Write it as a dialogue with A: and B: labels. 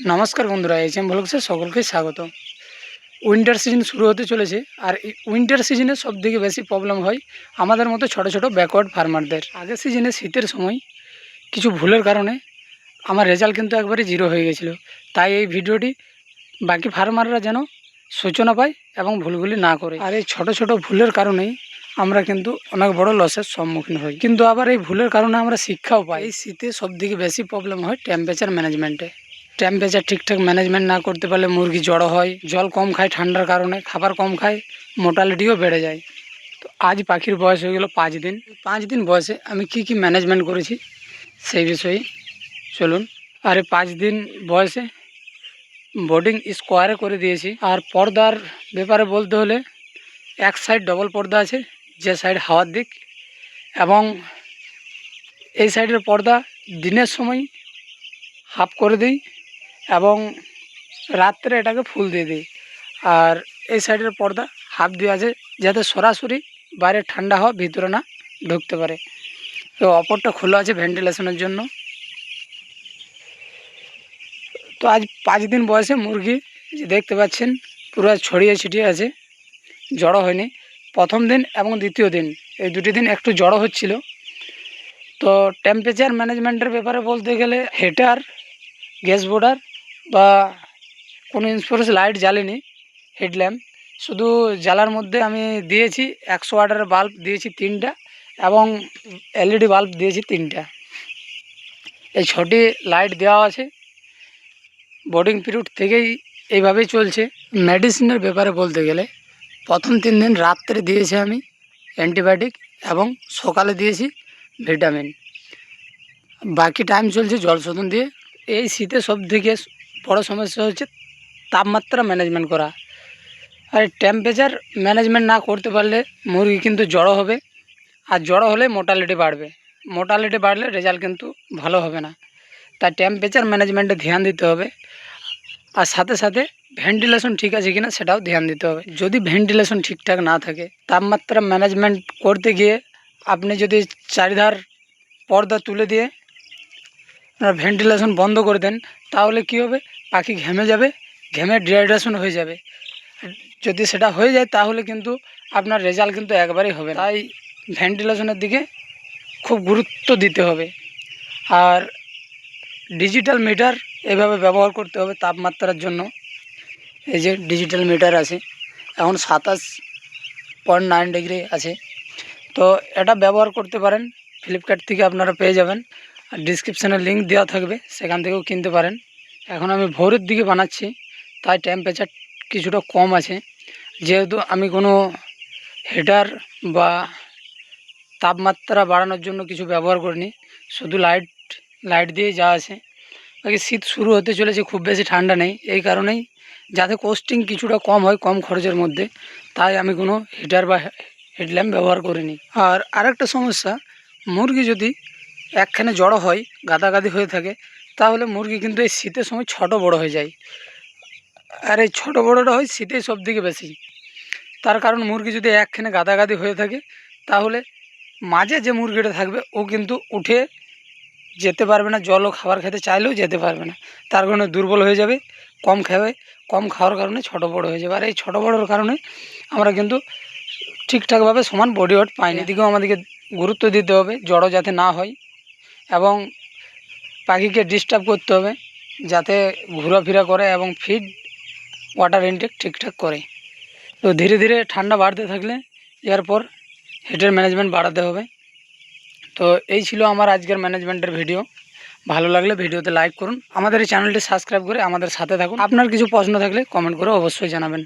A: নমস্কার বন্ধুরা H M ভ্লগসে সকলকে স্বাগত উইন্টার সিজন শুরু হতে চলেছে আর এই উইন্টার সিজনে সব থেকে বেশি প্রবলেম হয় আমাদের মতো ছোট ছোট ব্যাকওয়ার্ড ফার্মারদের আগের সিজনে শীতের সময় কিছু ভুলের কারণে আমার রেজাল্ট কিন্তু একবারে জিরো হয়ে গেছিল। তাই এই ভিডিওটি বাকি ফার্মাররা যেন সূচনা পায় এবং ভুলগুলি না করে। আর এই ছোট ছোট ভুলের কারণেই আমরা কিন্তু অনেক বড় লসের সম্মুখীন হই। কিন্তু আবার এই ভুলের কারণে আমরা শিক্ষাও পাই। এই শীতে সব থেকে বেশি প্রবলেম হয় টেম্পারেচার ম্যানেজমেন্টে টেম্পারেচার ঠিকঠাক ম্যানেজমেন্ট না করতে পারলে মুরগি জড়ো হয়। জল কম খায় ঠান্ডার কারণে, খাবার কম খায় মোটালিটিও বেড়ে যায়। তো আজ পাখির বয়স হয়ে গেল পাঁচ দিন। পাঁচ দিন বয়সে আমি কি কি ম্যানেজমেন্ট করেছি সেই বিষয়ে চলুন। আর পাঁচ দিন বয়সে বোর্ডিং স্কোয়ারে করে দিয়েছি। আর পর্দার ব্যাপারে বলতে হলে এক সাইড ডবল পর্দা আছে, যে সাইড হাওয়ার দিক এবং এই সাইডের পর্দা দিনের সময় হাফ করে দিই। এবং রাত্রে এটাকে ফুল দিয়ে দিই। আর এই সাইডের পর্দা হাফ দিয়ে আছে, যাতে সরাসরি বাইরে ঠান্ডা হওয়া ভিতরে না ঢুকতে পারে। তো অপরটা খোলা আছে ভেন্টিলেশনের জন্য। তো আজ পাঁচ দিন বয়সে মুরগি যে দেখতে পাচ্ছেন, পুরো ছড়িয়ে ছিটিয়ে আছে, জড়ো হয়নি। প্রথম দিন এবং দ্বিতীয় দিন, এই দুটি দিন একটু জড়ো হচ্ছিল। তো টেম্পারেচার ম্যানেজমেন্টের ব্যাপারে বলতে গেলে হিটার গ্যাস বোর্ডার বা কোনো ইন্সুরেন্স লাইট জ্বালিনি হেডল্যাম্প শুধু জ্বালার মধ্যে আমি দিয়েছি একশো ওয়াটের বাল্ব দিয়েছি তিনটা এবং এলইডি বাল্ব দিয়েছি তিনটা। এই ছটি লাইট দেওয়া আছে। বোর্ডিং পিরিয়ড থেকেই এইভাবেই চলছে। মেডিসিনের ব্যাপারে বলতে গেলে, প্রথম তিন দিন রাত্রে দিয়েছি আমি অ্যান্টিবায়োটিক এবং সকালে দিয়েছি ভিটামিন বাকি টাইম চলছে জল শোধন দিয়ে। এই শীতে সব থেকে বড়ো সমস্যা হচ্ছে তাপমাত্রা ম্যানেজমেন্ট করা। আর টেম্পারেচার ম্যানেজমেন্ট না করতে পারলে মুরগি কিন্তু জড়ো হবে, আর জড়ো হলে মোটালিটি বাড়বে। মোটালিটি বাড়লে রেজাল্ট কিন্তু ভালো হবে না। তাই টেম্পারেচার ম্যানেজমেন্টে ধ্যান দিতে হবে। আর সাথে সাথে ভেন্টিলেশন ঠিক আছে কিনা সেটাও ধ্যান দিতে হবে। যদি ভেন্টিলেশন ঠিকঠাক না থাকে, তাপমাত্রা ম্যানেজমেন্ট করতে গিয়ে আপনি যদি চারিধার পর্দা তুলে দিয়ে ভেন্টিলেশন বন্ধ করে দেন, তাহলে কি হবে? পাখি ঘেমে যাবে, ঘেমে ডিহাইড্রেশন হয়ে যাবে। যদি সেটা হয়ে যায় তাহলে কিন্তু আপনার রেজাল্ট কিন্তু একবারেই হবে তাই ভেন্টিলেশনের দিকে খুব গুরুত্ব দিতে হবে। আর ডিজিটাল মিটার এভাবে ব্যবহার করতে হবে তাপমাত্রার জন্য। এই যে ডিজিটাল মিটার আছে, এখন সাতাশ পয়েন্ট নাইন ডিগ্রি আছে। তো এটা ব্যবহার করতে পারেন ফ্লিপকার্ট থেকে আপনারা পেয়ে যাবেন। আর ডিসক্রিপশানে লিঙ্ক দেওয়া থাকবে, সেখান থেকেও কিনতে পারেন। এখন আমি ভোরের দিকে বানাচ্ছি, তাই টেম্পারেচার কিছুটা কম আছে। যেহেতু আমি কোনো হিটার বা তাপমাত্রা বাড়ানোর জন্য কিছু ব্যবহার করিনি, শুধু লাইট লাইট দিয়ে যা আছে। বাকি শীত শুরু হতে চলেছে, খুব বেশি ঠান্ডা নেই, এই কারণেই যাতে কোস্টিং কিছুটা কম হয় কম খরচের মধ্যে, তাই আমি কোনো হিটার বা হেডল্যাম্প ব্যবহার করিনি। আর আরেকটা সমস্যা, মুরগি যদি একখানে জড়ো হয়, গাদাগাদি হয়ে থাকে তাহলে মুরগি কিন্তু এই শীতের সময় ছোট বড় হয়ে যায়। আর এই ছোটো বড়োটা হয় শীতেই সব থেকে বেশি। তার কারণ মুরগি যদি একখানে গাদাগাদি হয়ে থাকে তাহলে মাঝে যে মুরগিটা থাকবে ও কিন্তু উঠে যেতে পারবে না জল ও খাবার খেতে চাইলেও যেতে পারবে না। তার কারণে দুর্বল হয়ে যাবে কম খাবে কম খাওয়ার কারণে ছোট বড় হয়ে যাবে। আর এই ছোটো বড়োর কারণে আমরা কিন্তু ঠিকঠাকভাবে সমান বডি ওয়েট পাই না এদিকেও আমাদেরকে গুরুত্ব দিতে হবে জড়ো যাতে না হয়। এবং পাখিকে ডিস্টার্ব করতে হবে, যাতে ঘোরাফেরা করে এবং ফিড ওয়াটার ইনটেক ঠিকঠাক করে। তো ধীরে ধীরে ঠান্ডা বাড়তে থাকলে এরপর হিটের ম্যানেজমেন্ট বাড়াতে হবে। তো এই ছিল আমার আজকের ম্যানেজমেন্টের ভিডিও ভালো লাগলে ভিডিওতে লাইক করুন। আমাদের এই চ্যানেলটি সাবস্ক্রাইব করে আমাদের সাথে থাকুন। আপনার কিছু প্রশ্ন থাকলে কমেন্ট করে অবশ্যই জানাবেন।